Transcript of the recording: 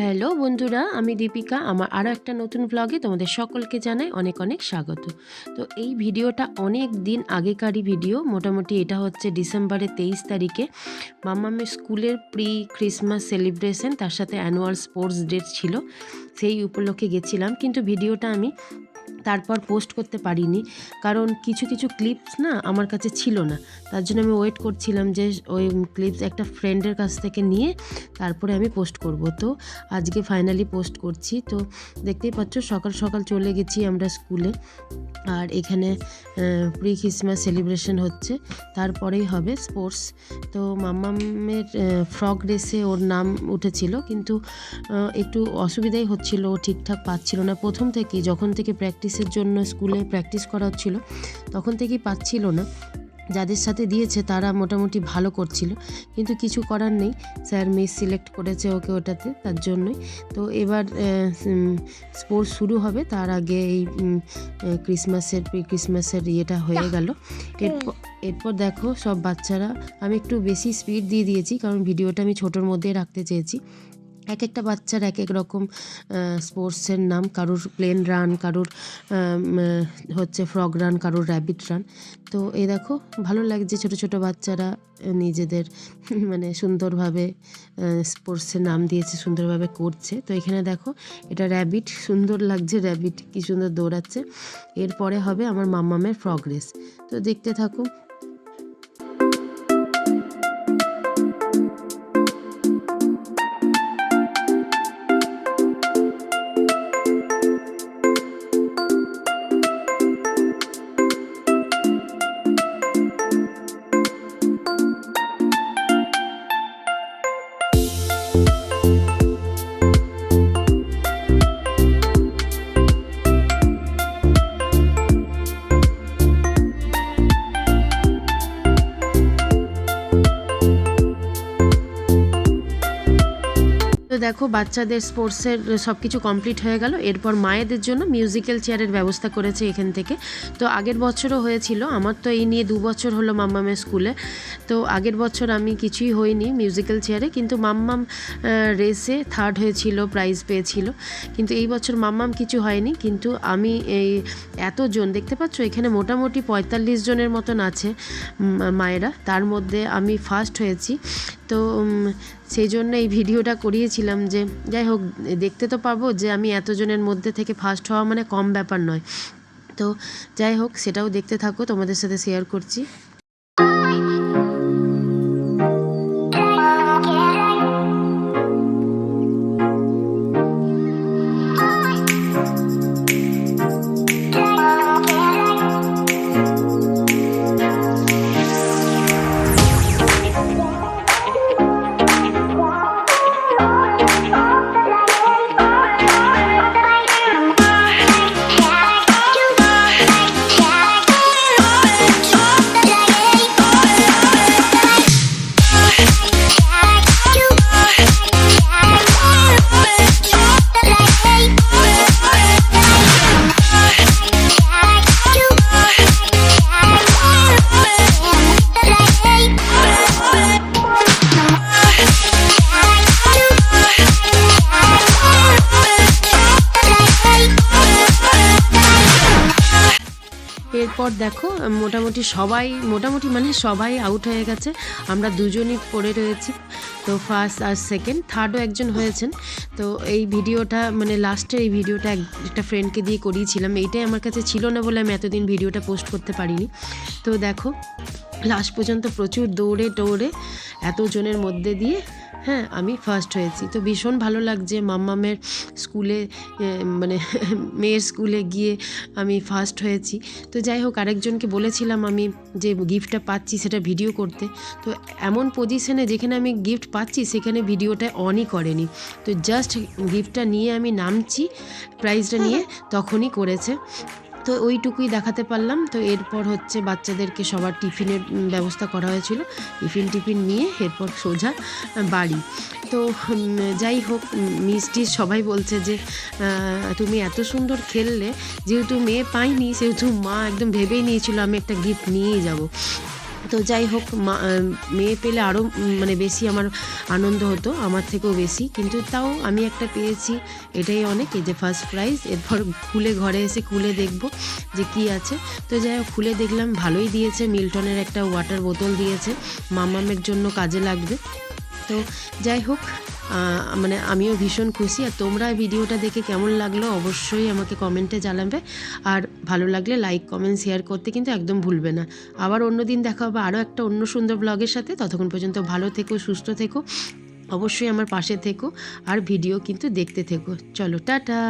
Hello বন্ধুরা, আমি দীপিকা। আমার আরও একটা নতুন ব্লগে তোমাদের সকলকে জানাই অনেক অনেক স্বাগত। তো এই ভিডিওটা অনেক দিন আগেকারই ভিডিও। মোটামুটি এটা হচ্ছে ডিসেম্বরের তেইশ তারিখে। মামামের স্কুলের প্রি ক্রিসমাস সেলিব্রেশন তার সাথে অ্যানুয়াল স্পোর্টস ডে ছিল। সেই উপলক্ষে গেছিলাম। কিন্তু ভিডিওটা আমি তারপর পোস্ট করতে পারিনি। কারণ কিছু কিছু ক্লিপস না আমার কাছে ছিল না। তার জন্য আমি ওয়েট করছিলাম যে ওই ক্লিপস একটা ফ্রেন্ডের কাছ থেকে নিয়ে তারপরে আমি পোস্ট করব। তো আজকে ফাইনালি পোস্ট করছি। তো দেখতেই পাচ্ছ, সকাল সকাল চলে গেছি আমরা স্কুলে আর এখানে প্রি ক্রিসমাস সেলিব্রেশন হচ্ছে। তারপরেই হবে স্পোর্টস তো মাম্মামের ফ্রক রেসে ওর নাম উঠেছিল। কিন্তু একটু অসুবিধাই হচ্ছিল ঠিকঠাক পাচ্ছিল না। প্রথম থেকেই, যখন থেকে প্র্যাকটিসের জন্য স্কুলে প্র্যাকটিস করা হচ্ছিল। তখন থেকেই পাচ্ছিল না। যাদের সাথে দিয়েছে তারা মোটামুটি ভালো করছিল। কিন্তু কিছু করার নেই। স্যার মিস সিলেক্ট করেছে ওকে ওটাতে তার জন্যই। তো এবার স্পোর্টস শুরু হবে। তার আগে এই ক্রিসমাসের প্রি ক্রিসমাসের ইয়েটা হয়ে গেল। এরপর এরপর দেখো সব বাচ্চারা। আমি একটু বেশি স্পিড দিয়ে দিয়েছি কারণ ভিডিওটা আমি ছোটোর মধ্যে রাখতে চেয়েছি। এক একটা বাচ্চার এক এক রকম স্পোর্টসের নাম। কারোর প্লেন রান, কারোর হচ্ছে ফ্রগ রান, কারোর র্যাবিট রান। তো এই দেখো, ভালো লাগছে ছোট ছোট বাচ্চারা নিজেদের মানে সুন্দরভাবে স্পোর্টসের নাম দিয়েছে, সুন্দরভাবে করছে। তো এখানে দেখো, এটা র্যাবিট, সুন্দর লাগছে র্যাবিট, কি সুন্দর দৌড়াচ্ছে। এরপরে হবে আমার মাম্মামের ফ্রগ রেস। তো দেখতে থাকো তো দেখো, বাচ্চাদের স্পোর্টসের সব কিছু কমপ্লিট হয়ে গেল। এরপর মায়েদের জন্য মিউজিক্যাল চেয়ারের ব্যবস্থা করেছে এখান থেকে। তো আগের বছরও হয়েছিল। আমার তো এই নিয়ে দু বছর হলো মাম্মামের স্কুলে। তো আগের বছর আমি কিছুই হইনি মিউজিক্যাল চেয়ারে, কিন্তু মাম্মাম রেসে থার্ড হয়েছিল প্রাইজ পেয়েছিল। কিন্তু এই বছর মাম্মাম কিছু হয়নি। কিন্তু আমি এই এতজন, দেখতে পাচ্ছ, এখানে মোটামুটি পঁয়তাল্লিশ জনের মতন আছে মায়েরা। তার মধ্যে আমি ফার্স্ট হয়েছি। তো সেই জন্য এই ভিডিওটা করিয়েছিলাম যে, যাই হোক, দেখতে তো পাবো যে আমি এতজনের মধ্যে থেকে ফার্স্ট হওয়া মানে কম ব্যাপার নয়। তো যাই হোক, সেটাও দেখতে থাকো, তোমাদের সাথে শেয়ার করছি। এরপর দেখো, মোটামুটি সবাই, মোটামুটি মানে সবাই আউট হয়ে গেছে। আমরা দুজনই পড়ে রয়েছি, তো ফার্স্ট আর সেকেন্ড থার্ডও একজন হয়েছেন। তো এই ভিডিওটা মানে লাস্টের এই ভিডিওটা এক- একটা ফ্রেন্ডকে দিয়ে করিয়েছিলাম। এইটাই আমার কাছে ছিল না বলে আমি এতদিন ভিডিওটা পোস্ট করতে পারিনি। তো দেখো লাস্ট পর্যন্ত প্রচুর দৌড়ে দৌড়ে এতজনের মধ্যে দিয়ে হ্যাঁ আমি ফার্স্ট হয়েছি। তো ভীষণ ভালো লাগছে মাম্মামের স্কুলে মানে মেয়ের স্কুলে গিয়ে আমি ফার্স্ট হয়েছি। তো যাই হোক আরেকজনকে বলেছিলাম আমি যে গিফটটা পাচ্ছি সেটা ভিডিও করতে। তো এমন পজিশনে যেখানে আমি গিফট পাচ্ছি সেখানে ভিডিওটা অনই করেনি। তো জাস্ট গিফটটা নিয়ে আমি নামছি প্রাইজটা নিয়ে তখনই করেছে। তো ওইটুকুই দেখাতে পারলাম। তো এরপর হচ্ছে বাচ্চাদেরকে সবার টিফিনের ব্যবস্থা করা হয়েছিল। টিফিন টিফিন নিয়ে এরপর সোজা বাড়ি। তো যাই হোক মিষ্টি সবাই বলছে যে তুমি এত সুন্দর খেললে, যেহেতু মেয়ে পাইনি সেহেতু মা একদম ভেবেই নিয়েছিল আমি একটা গিফট নিয়েই যাব। তো যাই হোক মেয়ে পেলে আরও মানে বেশি আমার আনন্দ হতো, আমার থেকেও বেশি। কিন্তু তাও আমি একটা পেয়েছি, এটাই অনেক, এই যে ফার্স্ট প্রাইজ এরপর খুলে ঘরে এসে খুলে দেখব যে কি আছে। তো যাই হোক, খুলে দেখলাম, ভালোই দিয়েছে, মিল্টনের একটা ওয়াটার বোতল দিয়েছে, মামামের জন্য কাজে লাগবে। তো যাই হোক মানে আমিও ভীষণ খুশি। আর তোমরা ভিডিওটা দেখে কেমন লাগল অবশ্যই আমাকে কমেন্টে জানাবে। আর ভালো লাগলে লাইক, কমেন্ট, শেয়ার করতে কিন্তু একদম ভুলবে না। আবার অন্য দিন দেখা হবে আরও একটা অন্য সুন্দর ব্লগের সাথে। ততক্ষণ পর্যন্ত ভালো থেকো, সুস্থ থেকো। অবশ্যই আমার পাশে থেকো। আর ভিডিও কিন্তু দেখতে থেকো। চলো, টাটা।